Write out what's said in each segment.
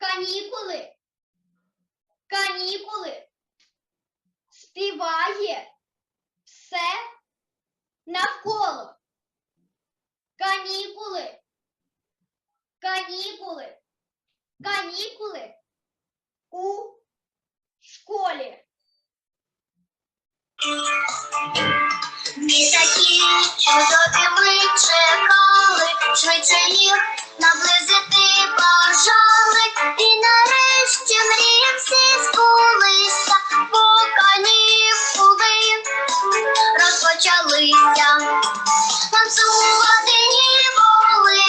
Канікули. Канікули. Співає все навколо. Канікули. Канікули. Канікули у школі. Ми такі чудові ми чекали, швидше їх наблизити бажали. Ніколи,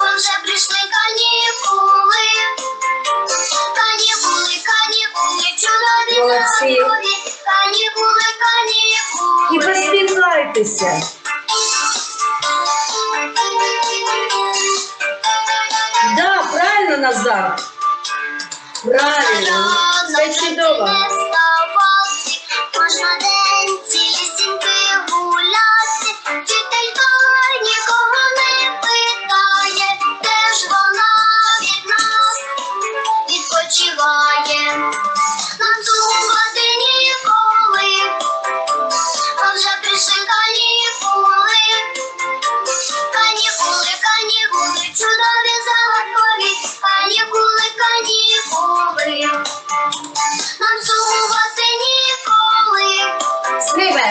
бо вже прийшли канікули. Канікули, канікули, Молодці. Канікули, канікули. І посміхайтеся. Да, правильно, Назар. Правильно. Все чудово.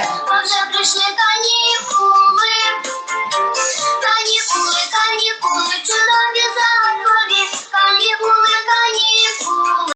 Może byś nie to nie